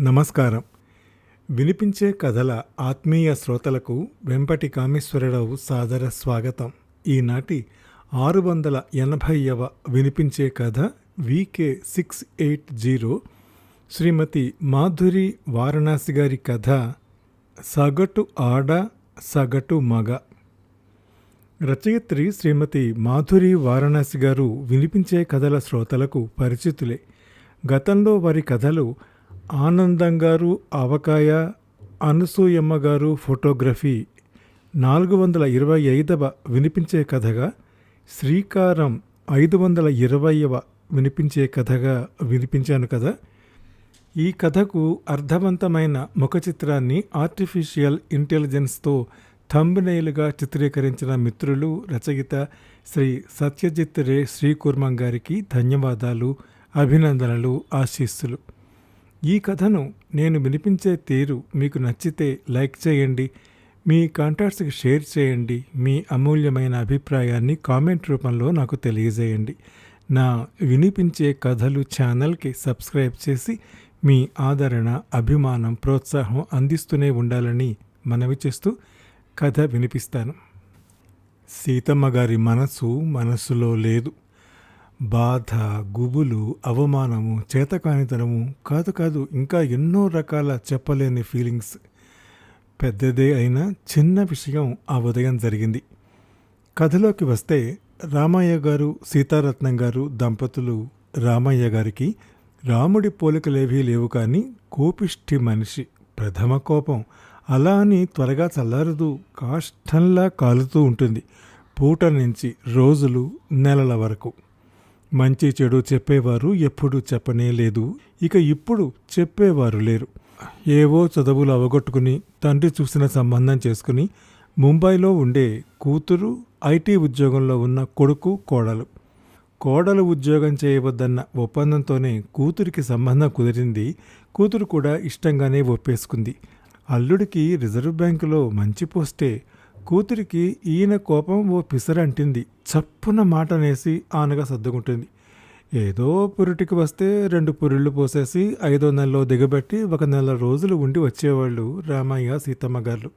నమస్కారం. వినిపించే కథల ఆత్మీయ శ్రోతలకు వెంపటి కామేశ్వరరావు సాదర స్వాగతం. ఈనాటి ఆరు వందల ఎనభైవ వినిపించే కథ VK six eight zero Shrimati Madhuri Varanasi గారి కథ సగటు ఆడ సగటు మగ. రచయిత్రి శ్రీమతి మాధురి వారణాసి గారు వినిపించే కథల శ్రోతలకు పరిచితులే. గతంలో వారి కథలు ఆనందం గారు ఆవకాయ అనసూయమ్మ గారు ఫోటోగ్రఫీ నాలుగు వందల ఇరవై ఐదవ వినిపించే కథగా శ్రీకారం ఐదు వందల ఇరవైవ వినిపించే కథగా వినిపించాను కదా. ఈ కథకు అర్థవంతమైన ముఖ చిత్రాన్ని ఆర్టిఫిషియల్ ఇంటెలిజెన్స్తో థంబ్నైలుగా చిత్రీకరించిన మిత్రులు రచయిత శ్రీ సత్యజిత్ రే శ్రీకుర్మం గారికి ధన్యవాదాలు అభినందనలు ఆశీస్సులు. ఈ కథను నేను వినిపించే తీరు మీకు నచ్చితే లైక్ చేయండి మీ కాంటాక్ట్స్కి షేర్ చేయండి మీ అమూల్యమైన అభిప్రాయాన్ని కామెంట్ రూపంలో నాకు తెలియజేయండి. నా వినిపించే కథలు ఛానల్కి సబ్స్క్రైబ్ చేసి మీ ఆదరణ అభిమానం ప్రోత్సాహం అందిస్తూనే ఉండాలని మనవి చేస్తూ కథ వినిపిస్తాను. సీతమ్మ గారి మనసు మనసులో లేదు. బాధ గుబులు అవమానము చేతకానితనము కాదు కాదు ఇంకా ఎన్నో రకాల చెప్పలేని ఫీలింగ్స్. పెద్దదే అయినా చిన్న విషయం ఆ ఉదయం జరిగింది. కథలోకి వస్తే రామయ్య గారు సీతారత్నం గారు దంపతులు రామయ్య గారికి రాముడి పోలికలేవీ లేవు కానీ కోపిష్టి మనిషి ప్రథమ కోపం. అలా అని త్వరగా చల్లారదు కాష్టంలా కాలుతూ ఉంటుంది. పూట నుంచి రోజులు నెలల వరకు. మంచి చెడు చెప్పేవారు ఎప్పుడు చెప్పనే లేదు. ఇక ఇప్పుడు చెప్పేవారు లేరు. ఏవో చదువులు అవగొట్టుకుని తండ్రి చూసిన సంబంధం చేసుకుని ముంబైలో ఉండే కూతురు ఐటీ ఉద్యోగంలో ఉన్న కొడుకు కోడలు. కోడలు ఉద్యోగం చేయవద్దన్న ఒప్పందంతోనే కూతురికి సంబంధం కుదిరింది. కూతురు కూడా ఇష్టంగానే ఒప్పేసుకుంది. అల్లుడికి రిజర్వ్ బ్యాంకులో మంచి పోస్టే కూతురికి ఈయన కోపం ఓ పిసరంటింది. చప్పున మాట అనేసి ఆనగా సర్దుకుంటుంది. ఏదో పురిటికి వస్తే రెండు పురిళ్ళు పోసేసి ఐదో నెలలో దిగబెట్టి ఒక నెల రోజులు ఉండి వచ్చేవాళ్ళు రామయ్య సీతమ్మ గారు.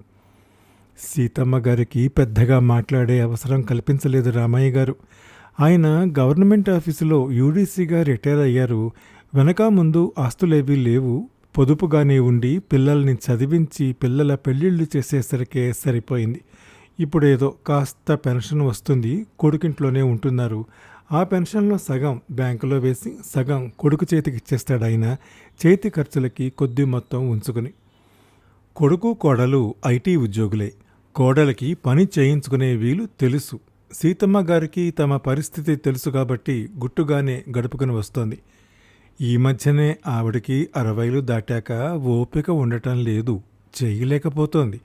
సీతమ్మ గారికి పెద్దగా మాట్లాడే అవసరం కల్పించలేదు రామయ్య గారు. ఆయన గవర్నమెంట్ ఆఫీసులో యూడీసీగా రిటైర్ అయ్యారు. వెనక ముందు ఆస్తులేవీ లేవు. పొదుపుగానే ఉండి పిల్లల్ని చదివించి పిల్లల పెళ్ళిళ్ళు చేసేసరికే సరిపోయింది. ఇప్పుడు ఏదో కాస్త పెన్షన్ వస్తుంది కొడుకింట్లోనే ఉంటున్నారు. ఆ పెన్షన్లో సగం బ్యాంకులో వేసి సగం కొడుకు చేతికి ఇచ్చేస్తాడు ఆయన. చేతి ఖర్చులకి కొద్ది మొత్తం ఉంచుకుని. కొడుకు కోడలు ఐటీ ఉద్యోగులే. కోడలికి పని చేయించుకునే వీలు తెలుసు. సీతమ్మ గారికి తమ పరిస్థితి తెలుసు కాబట్టి గుట్టుగానే గడుపుకుని వస్తోంది. ఈ మధ్యనే ఆవిడకి అరవైలు దాటాక ఓపిక ఉండటం లేదు. చేయలేకపోతోంది.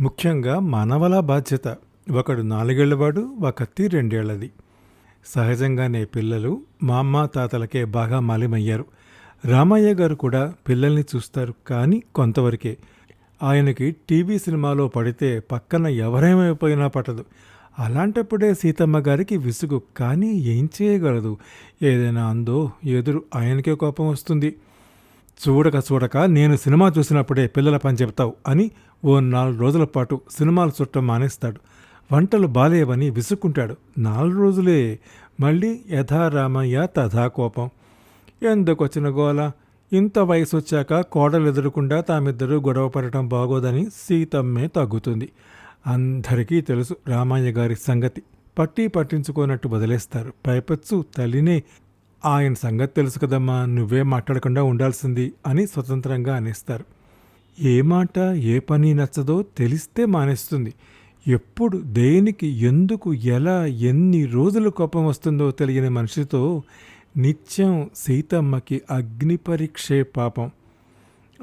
ముఖ్యంగా మనవల బాధ్యత. ఒకడు నాలుగేళ్ళవాడు ఒకత్తి రెండేళ్ళది. సహజంగానే పిల్లలు మా అమ్మ తాతలకే బాగా మాలిమయ్యారు. రామయ్య గారు కూడా పిల్లల్ని చూస్తారు కానీ కొంతవరకే. ఆయనకి టీవీ సినిమాలో పడితే పక్కన ఎవరేమైపోయినా పట్టదు. అలాంటప్పుడే సీతమ్మ గారికి విసుగు కానీ ఏం చేయగలదు? ఏదైనా అందో ఎదురు ఆయనకే కోపం వస్తుంది. చూడక చూడక నేను సినిమా చూసినప్పుడే పిల్లల పని చెప్తావు అని ఓ నాలుగు రోజుల పాటు సినిమాలు చుట్టం మానేస్తాడు. వంటలు బాలేవని విసుక్కుంటాడు. నాలుగు రోజులే. మళ్ళీ యథారామయ్య తథా కోపం ఎందుకు వచ్చిన గోల? ఇంత వయసు వచ్చాక కోడలు ఎదురకుండా తామిద్దరూ గొడవ పడటం బాగోదని సీతమ్మే తగ్గుతుంది. అందరికీ తెలుసు రామయ్య గారి సంగతి. పట్టి పట్టించుకోనట్టు వదిలేస్తారు. పైపచ్చు తల్లినే. ఆయన సంగతి తెలుసు కదమ్మా నువ్వే మాట్లాడకుండా ఉండాల్సింది అని స్వతంత్రంగా అనేస్తారు. ఏ మాట ఏ పని నచ్చదో తెలిస్తే మానేస్తుంది. ఎప్పుడు దేనికి ఎందుకు ఎలా ఎన్ని రోజులు కోపం వస్తుందో తెలియని మనిషితో నిత్యం సీతమ్మకి అగ్ని పరీక్షే పాపం.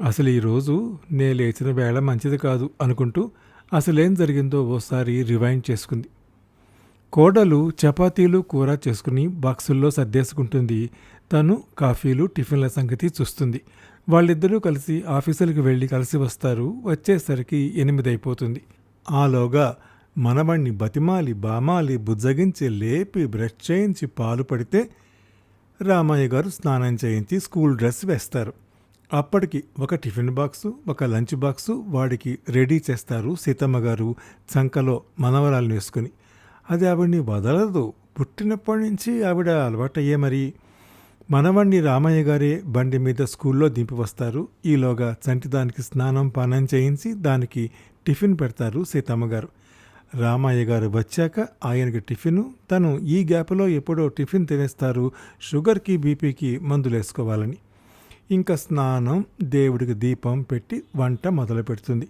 అసలు ఈరోజు నే లేచిన వేళ మంచిది కాదు అనుకుంటూ అసలేం జరిగిందో ఓసారి రివైండ్ చేసుకుంది. కోడలు చపాతీలు కూర చేసుకుని బాక్సుల్లో సర్దేసుకుంటుంది. తను కాఫీలు టిఫిన్ల సంగతి చూస్తుంది. వాళ్ళిద్దరూ కలిసి ఆఫీసులకు వెళ్ళి కలిసి వస్తారు. వచ్చేసరికి ఎనిమిది అయిపోతుంది ఆలోగా మనవణ్ణి బతిమాలి బామాలి బుజ్జగించి లేపి బ్రష్ చేయించి పాలు పడితే రామయ్య గారు స్నానం చేయించి స్కూల్ డ్రెస్ వేస్తారు. అప్పటికి ఒక టిఫిన్ బాక్సు ఒక లంచ్ బాక్సు వాడికి రెడీ చేస్తారు సీతమ్మ గారు చంకలో మనవరాలను వేసుకుని. అది ఆవిడ్ని వదలదు. పుట్టినప్పటి నుంచి ఆవిడ అలవాటయ్యే మరి. మనవణ్ణి రామయ్య గారే బండి మీద స్కూల్లో దింపి వస్తారు ఈలోగా చంటిదానికి స్నానం పానం చేయించి దానికి టిఫిన్ పెడతారు సీతమ్మ గారు రామయ్య గారు వచ్చాక ఆయనకి టిఫిను తను ఈ గ్యాప్లో ఎప్పుడో టిఫిన్ తినేస్తారు షుగర్కి బీపీకి మందులు వేసుకోవాలని ఇంకా స్నానం దేవుడికి దీపం పెట్టి వంట మొదలు పెడుతుంది.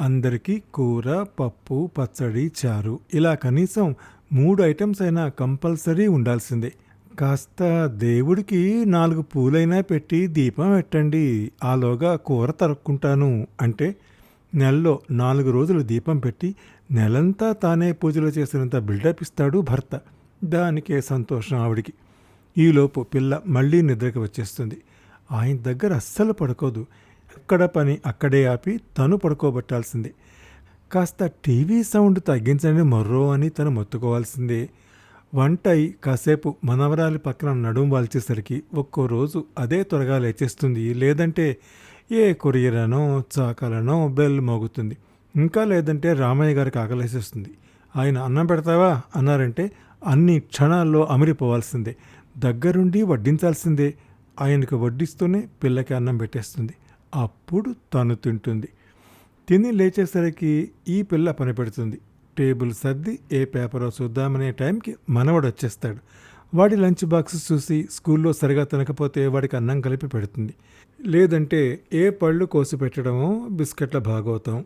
అందరికీ కూర పప్పు పచ్చడి చారు. ఇలా కనీసం మూడు ఐటమ్స్ అయినా కంపల్సరీ ఉండాల్సిందే. కాస్త దేవుడికి నాలుగు పూలైనా పెట్టి దీపం పెట్టండి. ఆలోగా కూర తరుక్కుంటాను అంటే నెలలో నాలుగు రోజులు దీపం పెట్టి నెలంతా తానే పూజలు చేసినంత బిల్డప్ ఇస్తాడు భర్త. దానికే సంతోషం ఆవిడికి. ఈలోపు పిల్ల మళ్ళీ నిద్రకి వచ్చేస్తుంది. ఆయన దగ్గర అస్సలు పడుకోదు. ఎక్కడ పని అక్కడే ఆపి తను పడుకోబట్టాల్సిందే. కాస్త టీవీ సౌండ్ తగ్గించండి మర్రో అని తను మొత్తుకోవాల్సిందే. వంట అయి కాసేపు మనవరాలి పక్కన నడుము వాల్చేసరికి ఒక్కో రోజు అదే త్వరగా లేచేస్తుంది. లేదంటే ఏ కొరియరనో చాకలనో బెల్ మోగుతుంది. ఇంకా లేదంటే రామయ్య గారికి ఆకలేసేస్తుంది. ఆయన అన్నం పెడతావా? అన్నారంటే అన్ని క్షణాల్లో అమిరిపోవాల్సిందే. దగ్గరుండి వడ్డించాల్సిందే. ఆయనకు వడ్డిస్తూనే పిల్లకి అన్నం పెట్టేస్తుంది. అప్పుడు తను తింటుంది. తిని లేచేసరికి ఈ పిల్ల పని పెడుతుంది టేబుల్ సర్ది ఏ పేపరో చూద్దామనే టైంకి మనవడు వచ్చేస్తాడు. వాడి లంచ్ బాక్స్ చూసి స్కూల్లో సరిగా తినకపోతే వాడికి అన్నం కలిపి పెడుతుంది. లేదంటే ఏ పళ్ళు కోసి పెట్టడమో బిస్కెట్ల భాగవతం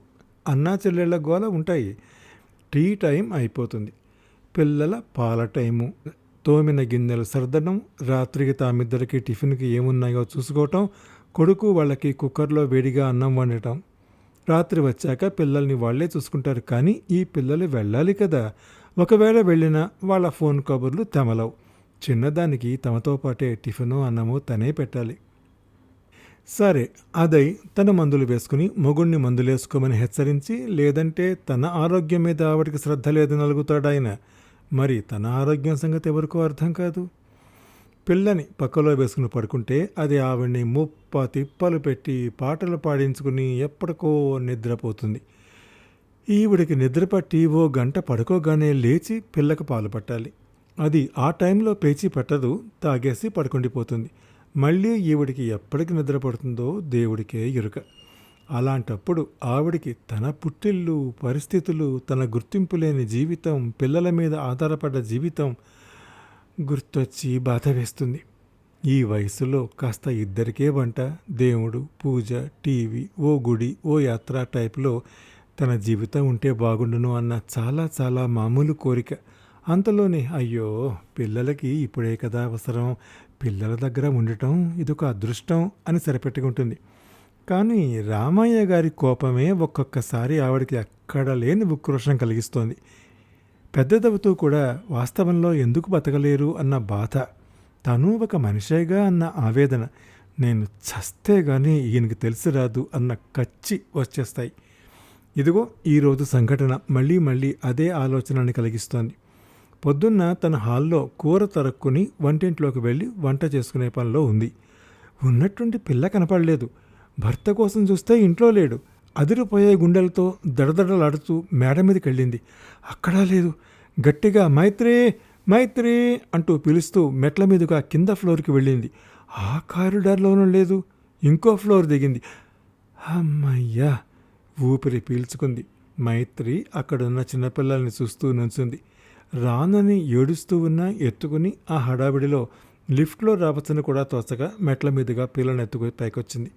అన్నా చెల్లెళ్ళ గోల ఉంటాయి. టీ టైం అయిపోతుంది. పిల్లల పాల టైము. తోమిన గిన్నెలు సర్దడం రాత్రికి తామిద్దరికి టిఫిన్కి ఏమున్నాయో చూసుకోవటం కొడుకు వాళ్ళకి కుక్కర్లో వేడిగా అన్నం వండటం. రాత్రి వచ్చాక పిల్లల్ని వాళ్ళే చూసుకుంటారు కానీ ఈ పిల్లలు వెళ్ళాలి కదా. ఒకవేళ వెళ్ళినా వాళ్ళ ఫోన్ కబుర్లు తెమలవు. చిన్నదానికి తమతో పాటే టిఫిను అన్నము తనే పెట్టాలి. సరే అదై తన మందులు వేసుకుని మొగుణ్ణి మందులేసుకోమని హెచ్చరించి లేదంటే తన ఆరోగ్యం మీద ఆవిడికి శ్రద్ధ లేదని నలుగుతాడాయన మరి తన ఆరోగ్యం సంగతి ఎవరికో అర్థం కాదు. పిల్లని పక్కలో వేసుకుని పడుకుంటే అది ఆవిడ్ని ముప్ప తిప్పలు పెట్టి పాటలు పాడించుకుని ఎప్పటికో నిద్రపోతుంది. ఈవిడికి నిద్ర పట్టి ఓ గంట పడుకోగానే లేచి పిల్లకు పాలు పట్టాలి. అది ఆ టైంలో పేచి పట్టదు తాగేసి పడుకుండిపోతుంది. మళ్ళీ ఈవిడికి ఎప్పటికి నిద్ర పడుతుందో దేవుడికే ఎరుక. అలాంటప్పుడు ఆవిడికి తన పుట్టిల్లు పరిస్థితులు తన గుర్తింపు లేని జీవితం పిల్లల మీద ఆధారపడ్డ జీవితం గుర్తొచ్చి బాధ వేస్తుంది. ఈ వయసులో కాస్త ఇద్దరికే వంట దేవుడు పూజ టీవీ ఓ గుడి ఓ యాత్ర టైప్లో తన జీవితం ఉంటే బాగుండును అన్న చాలా చాలా మామూలు కోరిక. అంతలోనే అయ్యో పిల్లలకి ఇప్పుడే కదా అవసరం. పిల్లల దగ్గర ఉండటం ఇదొక అదృష్టం అని సరిపెట్టుకుంటుంది. కానీ రామయ్య గారి కోపమే ఒక్కొక్కసారి ఆవిడకి ఎక్కడ లేని ఉక్రోషం కలిగిస్తోంది. పెద్దదవుతూ కూడా వాస్తవంలో ఎందుకు బతకలేరు అన్న బాధ. తను ఒక మనిషేగా అన్న ఆవేదన నేను చస్తే కానీ ఈయనకి తెలిసి రాదు అన్న కచ్చి వచ్చేస్తాయి. ఇదిగో ఈరోజు సంఘటన మళ్ళీ మళ్ళీ అదే ఆలోచనని కలిగిస్తోంది. పొద్దున్న తన హాల్లో కూర తరక్కుని వంటింట్లోకి వెళ్ళి వంట చేసుకునే పనిలో ఉంది. ఉన్నట్టుండి పిల్ల కనపడలేదు. భర్త కోసం చూస్తే ఇంట్లో లేడు. అదిరిపోయే గుండెలతో దడదడలాడుతూ మేడ మీదకి వెళ్ళింది అక్కడా లేదు. గట్టిగా మైత్రి మైత్రి అంటూ పిలుస్తూ మెట్ల మీదుగా కింద ఫ్లోర్కి వెళ్ళింది. ఆ కారిడార్లోనూ లేదు ఇంకో ఫ్లోర్ దిగింది. అమ్మయ్యా! ఊపిరి పీల్చుకుంది. మైత్రి అక్కడున్న చిన్నపిల్లల్ని చూస్తూ నుంచుంది. రానని ఏడుస్తూ ఉన్నా ఎత్తుకుని ఆ హడావిడిలో లిఫ్ట్లో రావచ్చని కూడా తోచగా మెట్ల మీదుగా పిల్లని ఎత్తుకుని పైకొచ్చింది.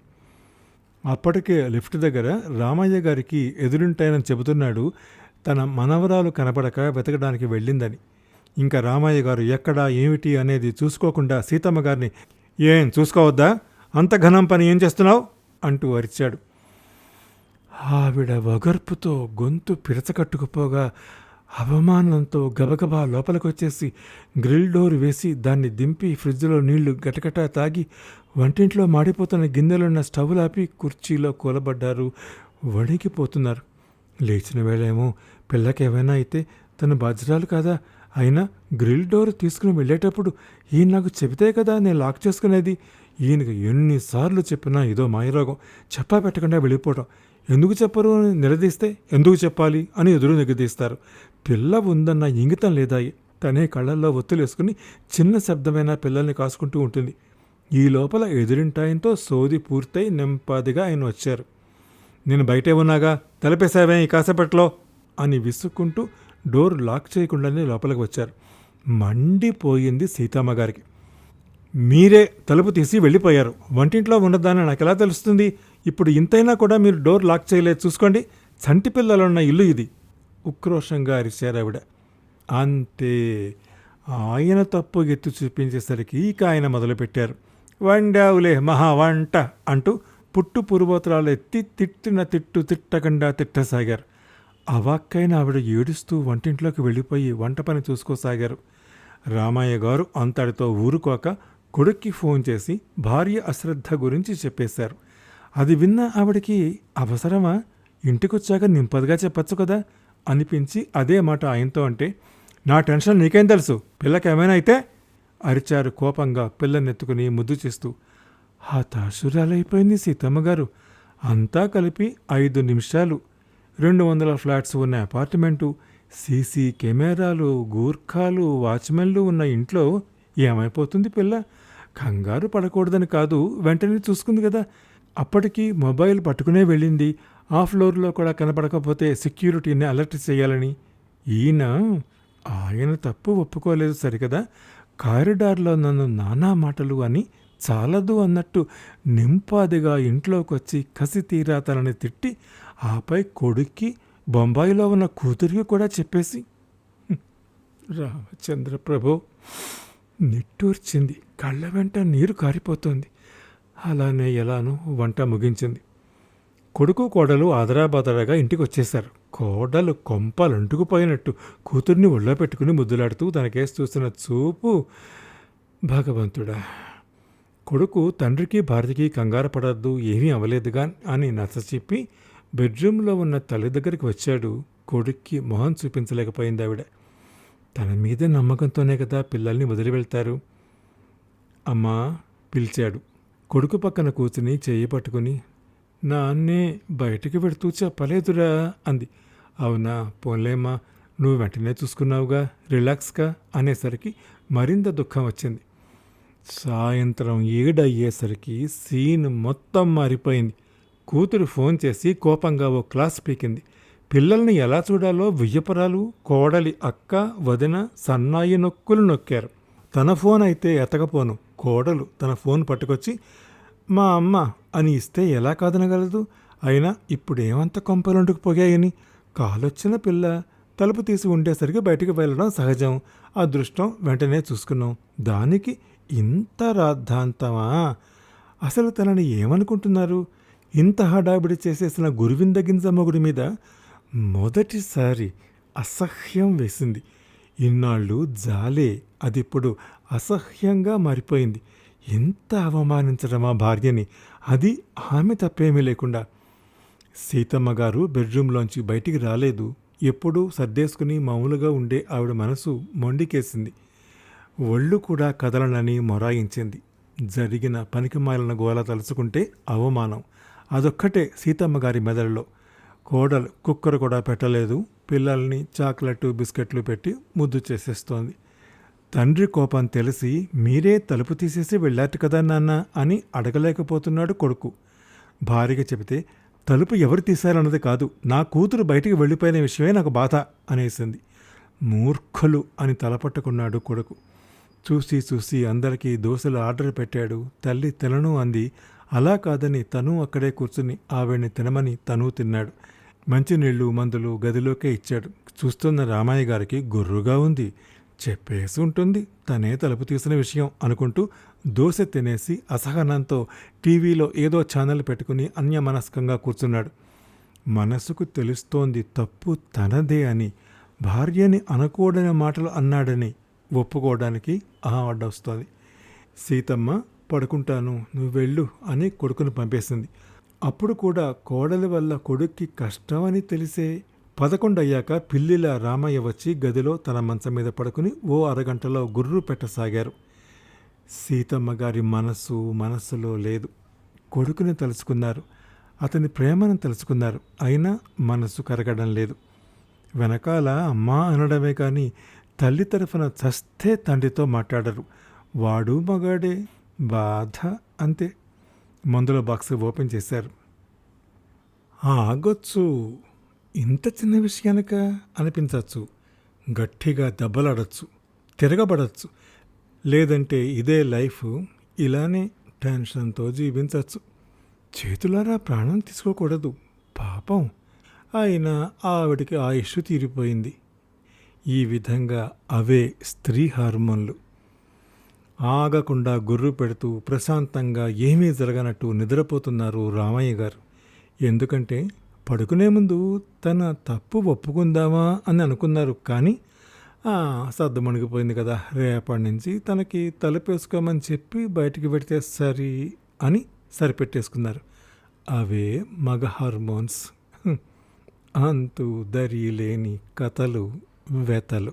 అప్పటికే లిఫ్ట్ దగ్గర రామయ్య గారికి ఎదురుంటాయని చెబుతున్నాడు తన మనవరాలు కనపడక వెతకడానికి వెళ్ళిందని. ఇంకా రామయ్య గారు ఎక్కడా ఏమిటి అనేది చూసుకోకుండా సీతమ్మ గారిని ఏం చూసుకోవద్దా? అంత ఘనం పని ఏం చేస్తున్నావు? అంటూ అరిచాడు. ఆవిడ వగర్పుతో గొంతు పిరచకట్టుకుపోగా అవమానంతో గబగబా లోపలికొచ్చేసి గ్రిల్ డోర్ వేసి దాన్ని దింపి ఫ్రిడ్జ్లో నీళ్ళు గటగటా తాగి వంటింట్లో మాడిపోతున్న గిన్నెలున్న స్టవ్ ఆపి కుర్చీలో కూలబడ్డారు. వణికిపోతున్నారు. లేచిన వేళేమో పిల్లకేమైనా అయితే తన బాధ్యురాలు కాదా? అయినా గ్రిల్ డోర్ తీసుకుని వెళ్ళేటప్పుడు ఈయన నాకు చెబితే కదా నేను లాక్ చేసుకునేది. ఈయనకి ఎన్నిసార్లు చెప్పినా ఏదో మాయరోగం. చెప్పా పెట్టకుండా వెళ్ళిపోవటం. ఎందుకు చెప్పరు అని నిలదీస్తే ఎందుకు చెప్పాలి అని ఎదురు నిగదీస్తారు. పిల్ల ఉందన్న ఇంగితం లేదా? తనే కళ్ళల్లో ఒత్తులేసుకుని చిన్న శబ్దమైన పిల్లల్ని కాసుకుంటూ ఉంటుంది. ఈ లోపల ఎదురింటాయంతో సోది పూర్తయి నెంపాదిగా ఆయన వచ్చారు. నేను బయటే ఉన్నాగా. తలపేశావే ఈ కాసేపట్లో? అని విసుక్కుంటూ డోర్ లాక్ చేయకుండానే లోపలికి వచ్చారు. మండిపోయింది సీతమ్మ గారికి. మీరే తలుపు తీసి వెళ్ళిపోయారు. వంటింట్లో ఉన్నదాన్ని నాకు ఎలా తెలుస్తుంది? ఇప్పుడు ఇంతైనా కూడా మీరు డోర్ లాక్ చేయలేదు. చూసుకోండి. చంటి పిల్లలున్న ఇల్లు ఇది. ఉక్రోషంగా అరిచారు ఆవిడ. అంతే. ఆయన తప్పు ఎత్తు చూపించేసరికి ఇక ఆయన మొదలుపెట్టారు. వండావులే మహా వంట అంటూ పుట్టు పురుబోతరాలు ఎత్తి తిట్టిన తిట్టు తిట్టకుండా తిట్టసాగారు. అవాక్కైన ఆవిడ ఏడుస్తూ వంటింట్లోకి వెళ్ళిపోయి వంట పని చూసుకోసాగారు. రామయ్య గారు అంతటితో ఊరుకోక కొడుక్కి ఫోన్ చేసి భార్య అశ్రద్ధ గురించి చెప్పేశారు. అది విన్న ఆవిడకి అవసరమా? ఇంటికొచ్చాక నింపదిగా చెప్పచ్చు కదా? అనిపించి అదే మాట ఆయనతో అంటే నా టెన్షన్ నీకేం తెలుసు? పిల్లకి ఏమైనా అయితే? అరిచారు కోపంగా పిల్లనెత్తుకుని ముద్దు చేస్తూ హతాశురాలైపోయింది సీతమ్మగారు. అంతా కలిపి ఐదు నిమిషాలు. రెండు వందల ఫ్లాట్స్ ఉన్న అపార్ట్మెంటు సీసీ కెమెరాలు గూర్ఖాలు వాచ్మెన్లు ఉన్న ఇంట్లో ఏమైపోతుంది పిల్ల? కంగారు పడకూడదని కాదు వెంటనే చూసుకుంది కదా. అప్పటికి మొబైల్ పట్టుకునే వెళ్ళింది. ఆ ఫ్లోర్లో కూడా కనపడకపోతే సెక్యూరిటీని అలర్ట్ చేయాలని. ఈయన ఆయన తప్పు ఒప్పుకోలేదు సరికదా? కారిడార్లో నన్ను నానా మాటలు అని చాలదు అన్నట్టు నింపాదిగా ఇంట్లోకొచ్చి కసి తీరా తనని తిట్టి ఆపై కొడుక్కి బొంబాయిలో ఉన్న కూతురికి కూడా చెప్పేసి రామచంద్ర ప్రభు నిట్టూర్చింది. కళ్ళ వెంట నీరు కారిపోతోంది. అలానే ఎలానో వంట ముగించింది. కొడుకు కోడలు ఆదరాబాదరాగా ఇంటికి వచ్చేశారు కోడలు కొంపలు అంటుకుపోయినట్టు కూతుర్ని ఒళ్ళో పెట్టుకుని ముద్దులాడుతూ తనకేసి చూస్తున్న చూపు భగవంతుడా కొడుకు తండ్రికి భార్యకి కంగారు పడద్దు ఏమీ అవ్వలేదుగా అని నచ్చ చెప్పి బెడ్రూమ్లో ఉన్న తల్లి దగ్గరికి వచ్చాడు. కొడుక్కి మొహం చూపించలేకపోయింది ఆవిడ. తన మీద నమ్మకంతోనే కదా పిల్లల్ని వదిలి వెళ్తారు. అమ్మా పిలిచాడు. కొడుకు పక్కన కూర్చుని చెయ్యి పట్టుకుని నాన్నే బయటికి పెడుతూ చెప్పలేదురా అంది. అవునా పోన్లేమ్మా నువ్వు వెంటనే చూసుకున్నావుగా రిలాక్స్గా అనేసరికి మరింత దుఃఖం వచ్చింది. సాయంత్రం ఏడయ్యేసరికి సీన్ మొత్తం మారిపోయింది. కూతురు ఫోన్ చేసి కోపంగా ఓ క్లాస్ పీకింది. పిల్లల్ని ఎలా చూడాలో వియ్యపురాలు కోడలి అక్క వదిన సన్నాయి నొక్కులు నొక్కారు. తన ఫోన్ అయితే ఎతకపోను. కోడలు తన ఫోన్ పట్టుకొచ్చి మా అమ్మ అని ఇస్తే ఎలా కాదనగలదు? అయినా ఇప్పుడేమంత కొంపలుంటుకు పోగాయని కాలొచ్చిన పిల్ల తలుపు తీసి ఉండేసరికి బయటికి వెళ్ళడం సహజం. అదృష్టం వెంటనే చూసుకున్నాం. దానికి ఇంత రాద్ధాంతమా? అసలు తనని ఏమనుకుంటున్నారు? ఇంత హడాబిడి చేసేసిన గురువింద గింజ మొగుడి మీద మొదటిసారి అసహ్యం వేసింది. ఇన్నాళ్ళు జాలే అదిప్పుడు అసహ్యంగా మారిపోయింది. ఎంత అవమానించడమా భార్యని అది ఆమె తప్పేమీ లేకుండా. సీతమ్మ గారు బెడ్రూమ్లోంచి బయటికి రాలేదు. ఎప్పుడూ సర్దేసుకుని మామూలుగా ఉండే ఆవిడ మనసు మొండికేసింది. ఒళ్ళు కూడా కదలనని మొరాయించింది. జరిగిన పనికిమాలిన గోల తలుచుకుంటే అవమానం. అదొక్కటే సీతమ్మ గారి మెదడులో. కోడలు కుక్కర్ కూడా పెట్టలేదు. పిల్లల్ని చాక్లెట్ బిస్కెట్లు పెట్టి ముద్దు చేసేస్తోంది. తండ్రి కోపం తెలిసి మీరే తలుపు తీసేసి వెళ్ళారు కదా నాన్న అని అడగలేకపోతున్నాడు కొడుకు. భార్యగా చెబితే తలుపు ఎవరు తీశారన్నది కాదు. నా కూతురు బయటికి వెళ్ళిపోయిన విషయమే నాకు బాధ అనేసింది. మూర్ఖులు అని తలపట్టుకున్నాడు కొడుకు. చూసి చూసి అందరికీ దోశలు ఆర్డర్ పెట్టాడు. తల్లి తినను అంది. అలా కాదని తను అక్కడే కూర్చుని ఆవిడ్ని తినమని తను తిన్నాడు. మంచినీళ్ళు మందులు గదిలోకే ఇచ్చాడు. చూస్తున్న రామయ్య గారికి గుర్రుగా ఉంది. చెప్పేసి ఉంటుంది. తనే తలుపు తీసిన విషయం అనుకుంటూ దోశ తినేసి అసహనంతో టీవీలో ఏదో ఛానల్ పెట్టుకుని అన్యమనస్కంగా కూర్చున్నాడు. మనసుకు తెలుస్తోంది తప్పు తనదే అని. భార్యని అనకూడని మాటలు అన్నాడని ఒప్పుకోవడానికి ఆ సీతమ్మ పడుకుంటాను నువ్వు వెళ్ళు అని కొడుకును పంపేసింది. అప్పుడు కూడా కోడలి వల్ల కొడుక్కి కష్టమని తెలిసే పదకొండయ్యాక పిల్లిల రామయ్య వచ్చి గదిలో తన మంచం మీద పడుకుని ఓ అరగంటలో గుర్రు పెట్టసాగారు. సీతమ్మ గారి మనస్సు మనస్సులో లేదు. కొడుకుని తలుచుకున్నారు. అతని ప్రేమను తలుచుకున్నారు. అయినా మనస్సు కరగడం లేదు. వెనకాల అమ్మా అనడమే కానీ తల్లి తరఫున చస్తే తండ్రితో మాట్లాడరు. వాడు మగాడే. బాధ అంతే. మందుల బాక్స్ ఓపెన్ చేశారు. ఆగొచ్చు. ఇంత చిన్న విషయానిక అనిపించవచ్చు గట్టిగా దెబ్బలాడచ్చు. తిరగబడచ్చు. లేదంటే ఇదే లైఫ్ ఇలానే టెన్షన్తో జీవించవచ్చు చేతులారా ప్రాణం తీసుకోకూడదు. పాపం. అయినా ఆవిడికి ఆయుష్ తీరిపోయింది. ఈ విధంగా అవే స్త్రీ హార్మోన్లు. ఆగకుండా గుర్రు పెడుతూ ప్రశాంతంగా ఏమీ జరగనట్టు నిద్రపోతున్నారు రామయ్య గారు. ఎందుకంటే పడుకునే ముందు తన తప్పు ఒప్పుకుందామా అని అనుకున్నారు కానీ సర్దు మణిగిపోయింది కదా. రేపటి నుంచి తనకి తలపేసుకోమని చెప్పి బయటికి పెడితే సరి అని సరిపెట్టేసుకున్నారు. అవే మగ హార్మోన్స్. అంతు దరి లేని కథలు వెతలు.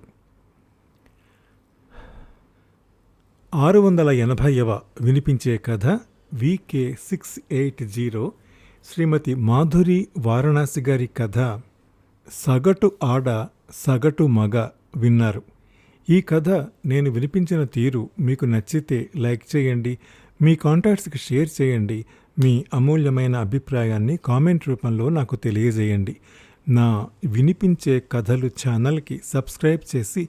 ఆరు వందల ఎనభైవ వినిపించే కథ VK six eight zero Shrimati Madhuri Varanasi గారి కథ సగటు ఆడ సగటు మగ విన్నారు. ఈ కథ నేను వినిపించిన తీరు మీకు నచ్చితే లైక్ చేయండి మీ కాంటాక్ట్స్కి షేర్ చేయండి మీ అమూల్యమైన అభిప్రాయాన్ని కామెంట్ రూపంలో నాకు తెలియజేయండి. నా వినిపించే కథలు ఛానల్కి సబ్స్క్రైబ్ చేసి